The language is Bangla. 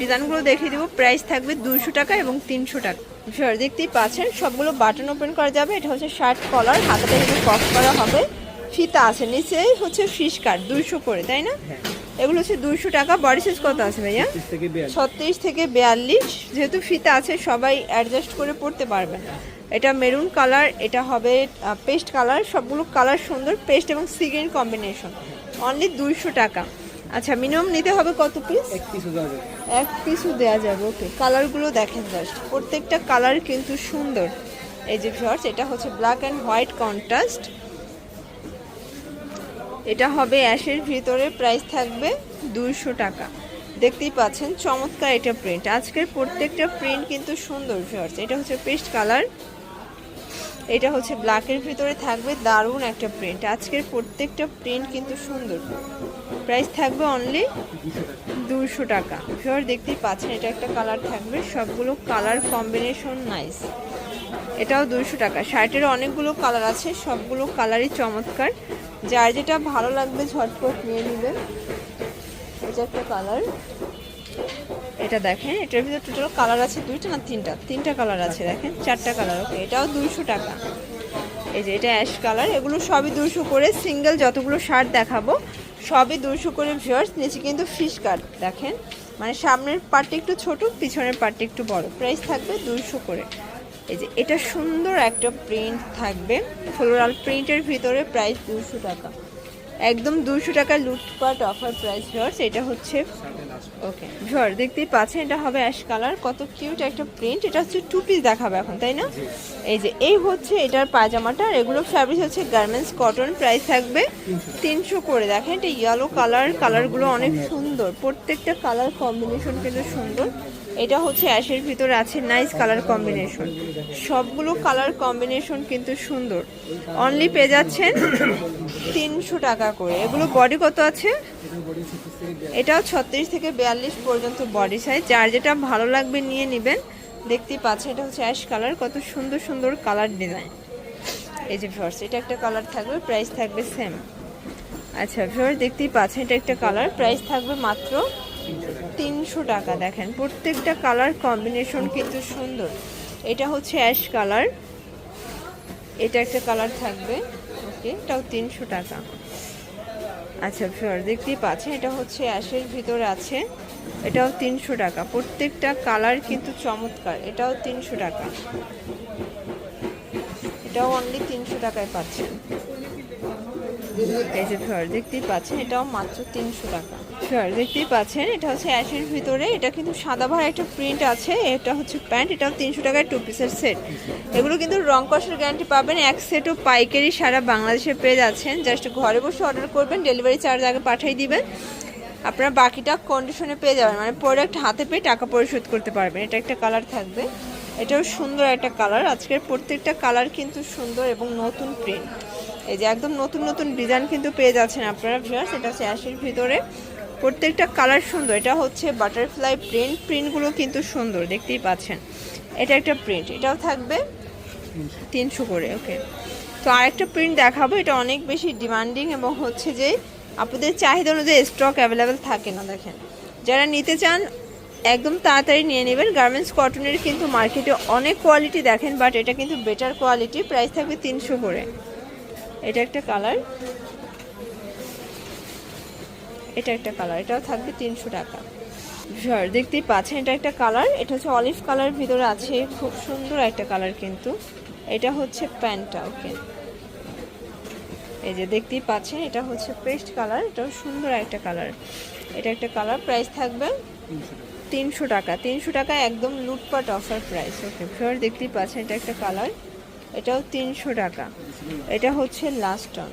ডিজাইনগুলো দেখিয়ে দিব। প্রাইস থাকবে দুশো টাকা এবং তিনশো টাকা। সর দেখতেই পাচ্ছেন সবগুলো বাটন ওপেন করা যাবে। এটা হচ্ছে শার্ট কলার হাতাটা কিন্তু কফ করা হবে। ফিতা আছে নিচেই হচ্ছে ফিশ কাট দুইশো করে তাই না? এগুলো হচ্ছে দুইশো টাকা। বডি সাইজ কত আছে ভাইয়া? ছত্রিশ থেকে বিয়াল্লিশ। যেহেতু ফিতা আছে সবাই অ্যাডজাস্ট করে পড়তে পারবে এটা মেরুন কালার এটা হবে পেস্ট কালার সবগুলো কালার সুন্দর পেস্ট এবং সিগ্রিন কম্বিনেশন অনলি দুইশো টাকা। আচ্ছা মিনিমাম নিতে হবে কত পিস এক পিসও দেওয়া যাবে। ওকে কালারগুলো দেখেন জাস্ট প্রত্যেকটা কালার কিন্তু সুন্দর। এই যে শর্টস এটা হচ্ছে ব্ল্যাক অ্যান্ড হোয়াইট কন্ট্রাস্ট এটা হবে অ্যাশের ভিতরে প্রাইস থাকবে দুইশো টাকা। দেখতেই পাচ্ছেন চমৎকার এটা প্রিন্ট আজকের প্রত্যেকটা প্রিন্ট কিন্তু সুন্দর শর্টস এটা হচ্ছে পেস্ট কালার এটা হচ্ছে ব্ল্যাকের ভিতরে থাকবে, দারুণ একটা প্রিন্ট আজকের প্রত্যেকটা প্রিন্ট কিন্তু সুন্দর। প্রাইস থাকবে অনলি দুশো টাকা। ফিওর দেখতেই পাচ্ছেন, এটা একটা কালার থাকবে, সবগুলো কালার কম্বিনেশন নাইস এটাও দুশো টাকা। শার্টের অনেকগুলো কালার আছে, সবগুলো কালারই চমৎকার। যার যেটা ভালো লাগবে ঝটপট নিয়ে নেবেন। এটা একটা কালার এটা দেখেন, এটার ভিতরে টোটাল কালার আছে দুইটা না তিনটা? তিনটা কালার আছে, দেখেন, চারটা কালার ওকে এটাও দুশো টাকা। এই যে এটা অ্যাশ কালার এগুলো সবই দুশো করে সিঙ্গেল যতগুলো শার্ট দেখাবো, সবই দুশো করে ভিউয়ার্স নিচে কিন্তু ফিশ কাট দেখেন। মানে সামনের পার্টটা একটু ছোট, পিছনের পার্টটা একটু বড়। প্রাইস থাকবে দুশো করে। এই যে এটা সুন্দর একটা প্রিন্ট থাকবে ফ্লোরাল প্রিন্টের ভিতরে প্রাইস দুশো টাকা। একদম দুশো টাকা লুটপাট অফার প্রাইস ভিউয়ার্স এটা হচ্ছে ওকে ঝড় দেখতেই পাচ্ছেন, এটা হবে অ্যাশ কালার কত কিউট একটা প্রিন্ট এটা হচ্ছে টু পিস দেখাবে এখন, তাই না? এই যে, এই হচ্ছে এটার পায়জামাটা, আর এগুলো ফ্যাব্রিক হচ্ছে গার্মেন্টস কটন প্রাইস থাকবে তিনশো করে। দেখেন, এটা ইয়েলো কালার কালারগুলো অনেক সুন্দর, প্রত্যেকটা কালার কম্বিনেশন কিন্তু সুন্দর। এটা হচ্ছে অ্যাশের ভিতরে আছে নাইস কালার কম্বিনেশন। সবগুলো কালার কম্বিনেশন কিন্তু সুন্দর। অনলি পেয়ে যাচ্ছেন তিনশো টাকা করে। এগুলো বডি কত আছে? এটাও ছত্রিশ থেকে বিয়াল্লিশ পর্যন্ত বডি সাইজ যার যেটা ভালো লাগবে নিয়ে নেবেন। দেখতেই পাচ্ছেন, এটা হচ্ছে অ্যাশ কালার। কত সুন্দর সুন্দর কালার ডিজাইন এই যে ভিউয়ার্স এটা একটা কালার থাকবে প্রাইস থাকবে সেম আচ্ছা ভিউয়ার্স দেখতেই পাচ্ছেন, এটা একটা কালার। প্রাইস থাকবে মাত্র তিনশো টাকা, দেখেন। প্রত্যেকটা কালার কম্বিনেশন কিন্তু সুন্দর। এটা হচ্ছে অ্যাশ কালার এটা একটা কালার থাকবে। ওকে এটাও তিনশো টাকা। আচ্ছা ফিওর দেখতেই পাচ্ছেন, এটা হচ্ছে অ্যাশের ভিতরে আছে। এটাও তিনশো টাকা। প্রত্যেকটা কালার কিন্তু চমৎকার। এটাও তিনশো টাকা। এটাও অনলি তিনশো টাকায় পাচ্ছেন। এই যে ফিওর দেখতেই পাচ্ছেন, এটাও মাত্র তিনশো টাকা। দেখতেই পাচ্ছেন, এটা হচ্ছে অ্যাশের ভিতরে, এটা কিন্তু সাদা ভাড়া একটা প্রিন্ট আছে, এটা হচ্ছে প্যান্ট, এটাও তিনশো টাকায় টু পিসের সেট এগুলো কিন্তু রং কষের গ্যারান্টি পাবেন, এক সেটও পাইকারি সারা বাংলাদেশে পেয়ে যাচ্ছেন। জাস্ট ঘরে বসে অর্ডার করবেন ডেলিভারি চার্জ আগে পাঠিয়ে দিবেন। আপনারা বাকিটা কন্ডিশনে পেয়ে যাবেন মানে প্রোডাক্ট হাতে পেয়ে টাকা পরিশোধ করতে পারবেন। এটা একটা কালার থাকবে, এটাও সুন্দর একটা কালার আজকের প্রত্যেকটা কালার কিন্তু সুন্দর এবং নতুন প্রিন্ট এই যে একদম নতুন নতুন ডিজাইন কিন্তু পেয়ে যাচ্ছেন আপনারা ভিউয়ার্স এটা হচ্ছে অ্যাশের ভিতরে। প্রত্যেকটা কালার সুন্দর। এটা হচ্ছে বাটারফ্লাই প্রিন্ট প্রিন্টগুলো কিন্তু সুন্দর, দেখতেই পাচ্ছেন। এটা একটা প্রিন্ট এটাও থাকবে তিনশো করে ওকে তো আরেকটা প্রিন্ট দেখাবো, এটা অনেক বেশি ডিমান্ডিং এবং হচ্ছে যে আপনাদের চাহিদা অনুযায়ী স্টক অ্যাভেলেবেল থাকে না, দেখেন। যারা নিতে চান, একদম তাড়াতাড়ি নিয়ে নেবেন। গার্মেন্টস কটনের কিন্তু মার্কেটে অনেক কোয়ালিটি দেখেন বাট এটা কিন্তু বেটার কোয়ালিটি প্রাইস থাকবে তিনশো করে। এটা একটা কালার এটা একটা কালার এটাও থাকবে তিনশো টাকা। সর দেখতেই পাচ্ছেন, এটা একটা কালার এটা হচ্ছে অলিভ কালার ভিতরে আছে খুব সুন্দর একটা কালার কিন্তু। এটা হচ্ছে প্যান্টটা, ওকে। এই যে দেখতেই পাচ্ছেন, এটা হচ্ছে পেস্ট কালার এটাও সুন্দর একটা কালার এটা একটা কালার প্রাইস থাকবে তিনশো টাকা তিনশো টাকা একদম লুটপাট অফার প্রাইস ওকে। ফিওর দেখতেই পাচ্ছেন, এটা একটা কালার এটাও তিনশো টাকা। এটা হচ্ছে লাস্ট অন